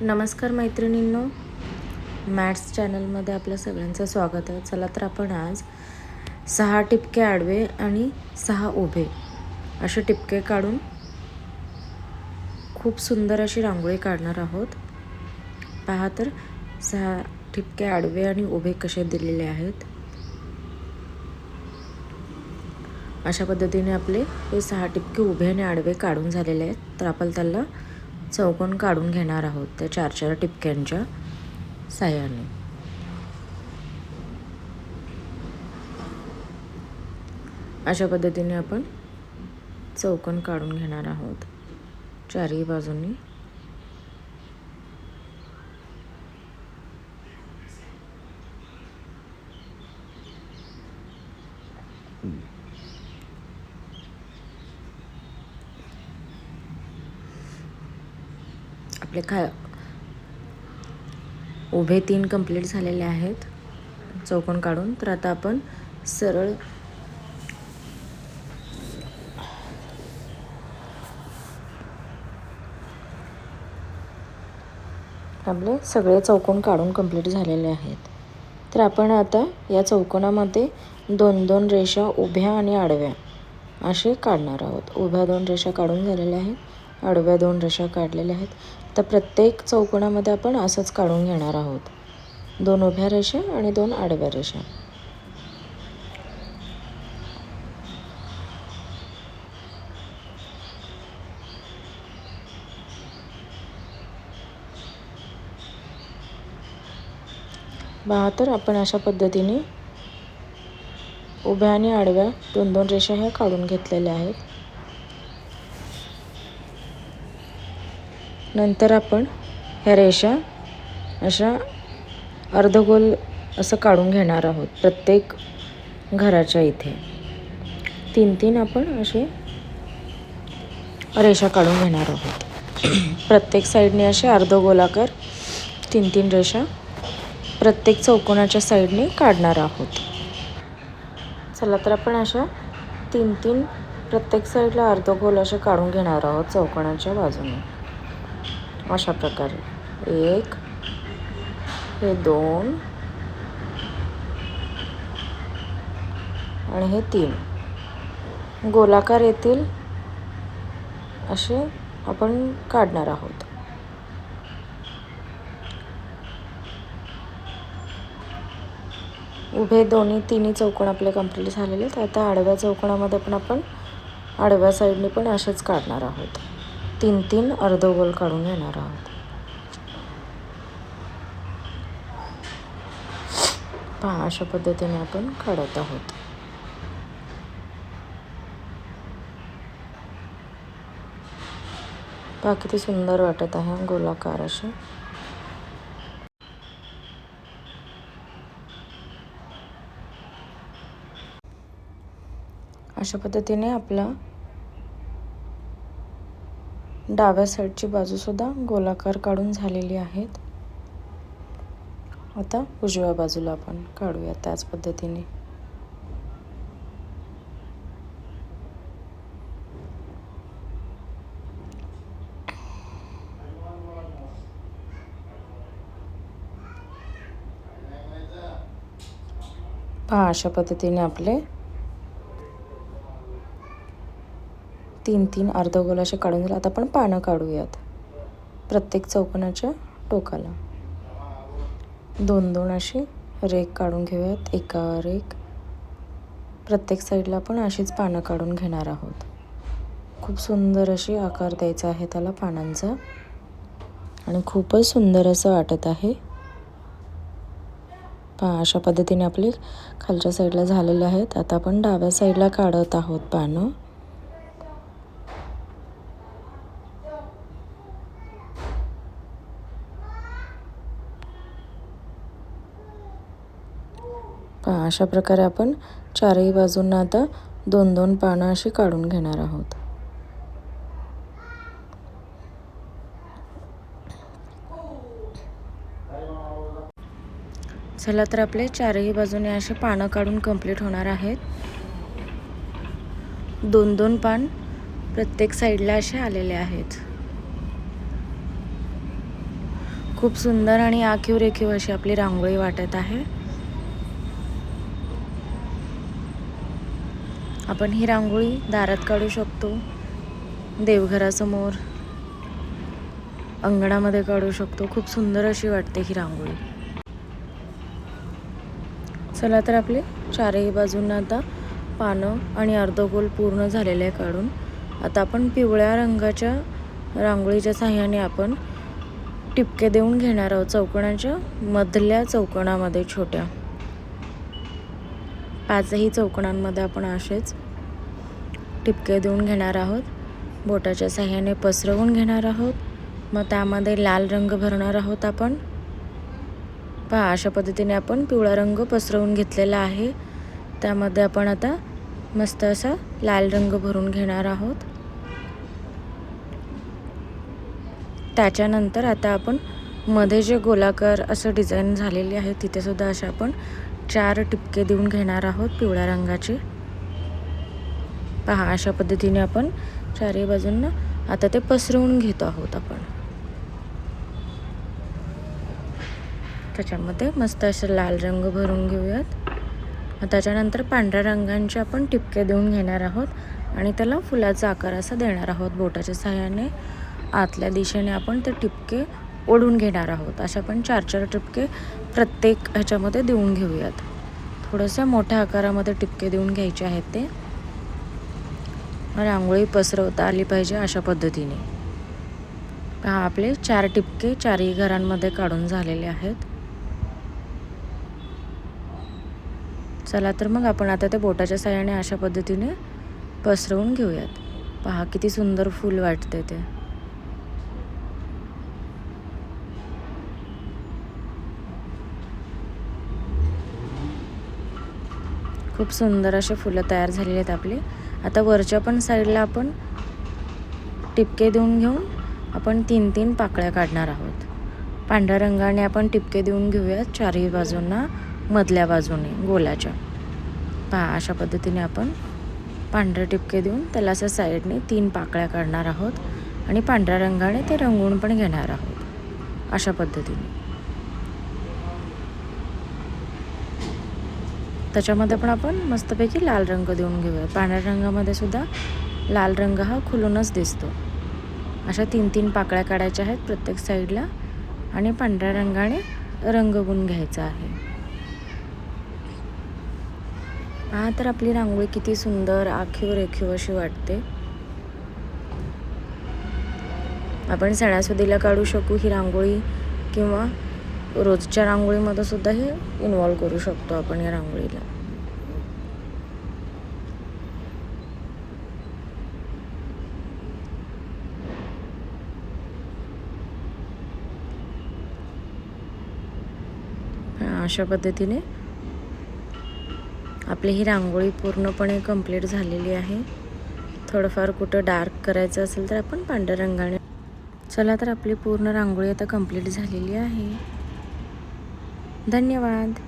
नमस्कार मैत्रिणींनो. मॅथ्स चॅनलमध्ये आपल्या सगळ्यांचं स्वागत आहे. चला तर आपण आज सहा टिपके आडवे आणि सहा उभे असे टिपके काढून खूप सुंदर अशी रांगोळी काढणार आहोत. पहा तर सहा ठिपके आडवे आणि उभे कसे दिलेले आहेत. अशा पद्धतीने आपले हे सहा टिपके उभे आणि आडवे काढून झालेले आहेत. तर आपण त्याला चौकोन काढून घेणार आहोत त्या चार चार टिपक्यांच्या साह्याने. अशा पद्धतीने आपण चौकोन काढून घेणार आहोत. चारही बाजूंनी. आपले खा उभे तीन कंप्लीट झालेले आहेत. चौकोन काढून. तर आता आपण सरळ आपले सगळे चौकोन काढून कंप्लीट झालेले आहेत. तर आपण आता या चौकोनामध्ये दोन दोन रेषा उभ्या आणि आडव्या असे काढणार आहोत. उभ्या दोन रेषा काढून झालेल्या आहेत. आडव्या दोन रेषा काढलेल्या आहेत. तर प्रत्येक चौकोनामध्ये आपण असंच काढून घेणार आहोत. दोन उभ्या रेषा आणि दोन आडव्या रेषा. बहात्तर आपण अशा पद्धतीने उभ्या आणि आडव्या दोन दोन रेषा ह्या काढून घेतलेल्या आहेत. नंतर आपण ह्या रेषा अशा अर्धगोल असं काढून घेणार आहोत प्रत्येक घराच्या इथे. तीन तीन आपण असे रेषा काढून घेणार आहोत. प्रत्येक साईडने असे अर्धगोलाकार तीन तीन रेषा प्रत्येक चौकोनाच्या साईडने काढणार आहोत. चला तर आपण अशा तीन तीन प्रत्येक साईडला अर्धगोल असे काढून घेणार आहोत चौकोनाच्या बाजूने. अशा प्रकारे. एक हे दोन आणि हे तीन. गोलाकार येतील असे आपण काढणार आहोत. उभे दोन्ही तिन्ही चौकोन आपले कंप्लीट झालेले आहेत. आता आडव्या चौकोनामध्ये पण आपण आडव्या साईडने पण असेच काढणार आहोत. तीन तीन अर्धगोल काढून घेणार आहोत. पहा अशा पद्धतीने आपण काढत आहोत. पहा किती सुंदर वाटत आहे गोलाकार असे अशा पद्धतीने आपला डाव्या साईडची बाजूसुद्धा गोलाकार काढून झालेली आहेत. आता उजव्या बाजूला आपण काढूया त्याच पद्धतीने. पहा अशा पद्धतीने आपले तीन तीन अर्धगोल असे काढून झाले आता आपण पानं काढूयात. प्रत्येक चौकोनाच्या टोकाला. दोन दोन अशी रेक काढून घेऊयात. एकावर एक प्रत्येक साईडला आपण अशीच पानं काढून घेणार आहोत. खूप सुंदर अशी आकार द्यायचा आहे त्याला पानांचा. आणि खूपच सुंदर असं वाटत आहे. पहा अशा पद्धतीने आपले खालच्या साईडला झालेले आहेत आता आपण डाव्या साईडला काढत आहोत पानं. पहा अशा प्रकारे आपण चारही बाजूंना आता दोन दोन पानं अशी काढून घेणार आहोत. चला तर आपले चारही बाजूने असे पानं काढून कंप्लीट होणार आहेत. दोन दोन पान प्रत्येक साईडला असे आलेले आहेत. खूप सुंदर आणि आखीव रेखीव अशी आपली रांगोळी वाटत आहे. आपण ही रांगोळी दारात काढू शकतो देवघरासमोर अंगणामध्ये काढू शकतो. खूप सुंदर अशी वाटते ही रांगोळी. चला तर आपले चारही बाजूंना आता पानं आणि अर्धगोल पूर्ण झालेले आहे काढून. आता आपण पिवळ्या रंगाच्या रांगोळीच्या साह्याने आपण टिपके देऊन घेणार आहोत. चौकणाच्या मधल्या चौकणामध्ये छोट्या. पाचही चौकणांमध्ये आपण असेच टिपके देऊन घेणार आहोत. बोटाच्या साह्याने पसरवून घेणार आहोत. मग त्यामध्ये लाल रंग भरणार आहोत आपण. पहा अशा पद्धतीने आपण पिवळा रंग पसरवून घेतलेला आहे. त्यामध्ये आपण आता मस्त असा लाल रंग भरून घेणार आहोत. त्याच्यानंतर आता आपण मध्ये जे गोलाकार असं डिझाईन झालेली आहे तिथेसुद्धा अशा आपण चार टिपके देऊन घेणार आहोत पिवळ्या रंगाचे. पहा अशा पद्धतीने आपण चारही बाजूंना आता ते पसरवून घेतो आहोत आपण. त्याच्यामध्ये मस्त असं लाल रंग भरून घेऊयात. त्याच्यानंतर पांढऱ्या रंगांचे आपण टिपके देऊन घेणार आहोत आणि त्याला फुलाचा आकार असा देणार आहोत बोटाच्या सहाय्याने. आतल्या दिशेने आपण ते टिपके ओढून घेणार आहोत. अशा पण चार चार टिपके प्रत्येक ह्याच्यामध्ये देऊन घेऊयात. थोडंसं मोठ्या आकारामध्ये टिपके देऊन घ्यायचे आहेत ते. रांगोळी पसरवता आली पाहिजे अशा पद्धतीने. हा आपले चार टिपके चारही घरांमध्ये काढून झालेले आहेत. चला तर मग आपण आता ते बोटाच्या साह्याने अशा पद्धतीने पसरवून घेऊयात. पहा किती सुंदर फूल वाटते ते. खूप सुंदर असे फुलं तयार झालेले आहेत आपले. आता वरच्या पण साईडला आपण टिपके देऊन घेऊन आपण तीन तीन पाकळ्या काढणार आहोत. पांढऱ्या रंगाने आपण टिपके देऊन घेऊयात चारही बाजूंना मधल्या बाजूने गोलाच्या. पहा अशा पद्धतीने आपण पांढरे टिपके देऊन त्याला असं साईडने तीन पाकळ्या काढणार आहोत आणि पांढऱ्या रंगाने ते रंगवून पण घेणार आहोत. अशा पद्धतीने. त्याच्यामध्ये पण आपण मस्तपैकी लाल रंग देऊन घेऊया. पांढऱ्या रंगामध्ये सुद्धा लाल रंग हा खुलूनच दिसतो. अशा तीन तीन पाकळ्या काढायच्या आहेत प्रत्येक साईडला आणि पांढऱ्या रंगाने रंगवून घ्यायचा आहे. हा तर आपली रांगोळी किती सुंदर आखीव रेखीव अशी वाटते. आपण सणासुदीला काढू शकू ही रांगोळी किंवा रोजच्या रांगोळीमध्ये सुद्धा हे इन्वॉल्व्ह करू शकतो आपण या रांगोळीला. अशा पद्धतीने आपली ही रांगोळी पूर्णपणे कंप्लीट झालेली आहे. थोडंफार कुठं डार्क करायचं असेल तर आपण पांढऱ्या रंगाने. चला तर आपली पूर्ण रांगोळी आता कंप्लीट झालेली आहे. धन्यवाद.